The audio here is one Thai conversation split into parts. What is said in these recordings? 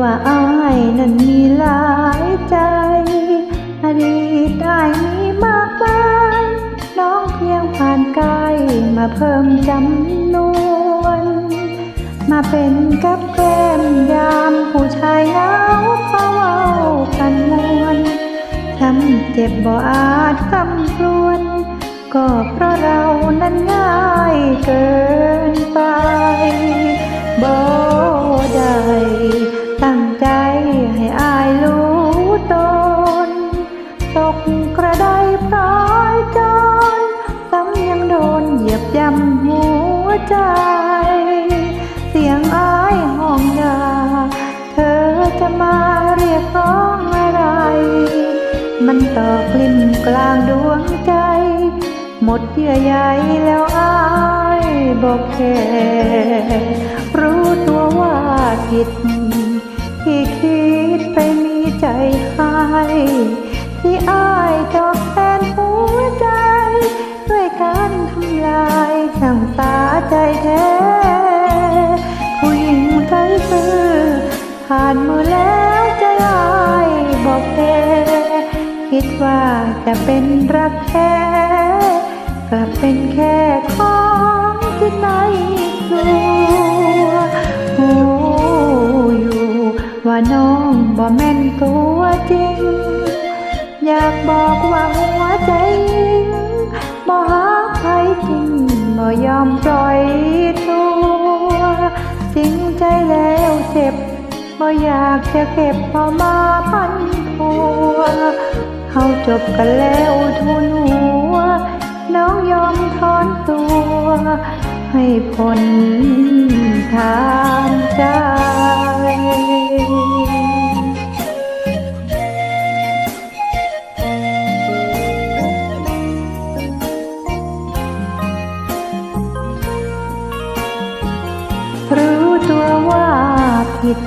ว่าอายนั้นมีหลายใจ อดีตอายมีมากมายน้องเพียงผ่านกายมาเพิ่มจำนวน มาเป็นกับแก้มยามผู้ชายเหงาเพราะเว้ากันมวนทำเจ็บบ่อาจคำครวญก็เพราะเรานั้น ใจ เสียงอายห้องยาเธอจะมาเรียกร้องอะไร มันตอกลิ่มกลางดวงใจ หมดเยื่อใยแล้วอายบอกแค่รู้ตัวว่าผิด ที่คิดไปมีใจให้ที่อายจอ คิดว่าจะเป็นรักแท้ กลับเป็นแค่ของที่ไม่กลัวโอ้อยู่ว่าน้องบ่แม่นตัวจริง อยากบอกว่าหัวใจยิงบ่หาใครจริงบ่ยอมปล่อยตัวจริงใจแล้วเจ็บบ่อยากจะเก็บพอมาพันพัว เขาจบกันแล้วทุนหัว น้องยอมถอนตัว ให้พ้นทางใจรู้ตัวว่าผิด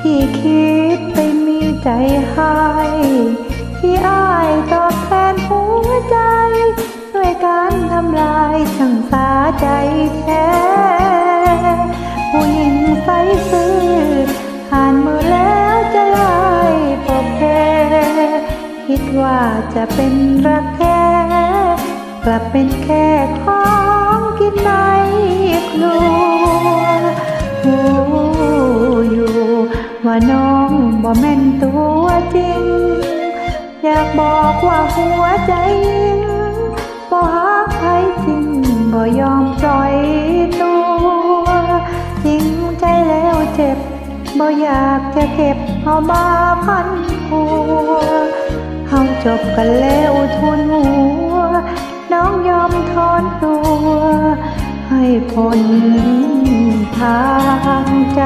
ที่คิดไปมีใจให้ ที่อ้ายตอบแทนหัวใจ ด้วยการทำลายช่างสาใจแท้ผู้หญิงใสซื่อผ่านมือแล้วจะลายปอบแพ้คิดว่าจะเป็นรักแท้กลับเป็นแค่ของกินในครัวหูอยู่ว่าน้องบ่แม่นตัวจริง อยากบอกว่าหัวใจยิงบ่หาใครจริงบ่ยอมปล่อยตัวจริงใจแล้วเจ็บบ่อยากจะเก็บเอามาพันหัวเฮาจบกันแล้วทุนหัว น้องยอมถอนตัว ให้พ้นทางใจ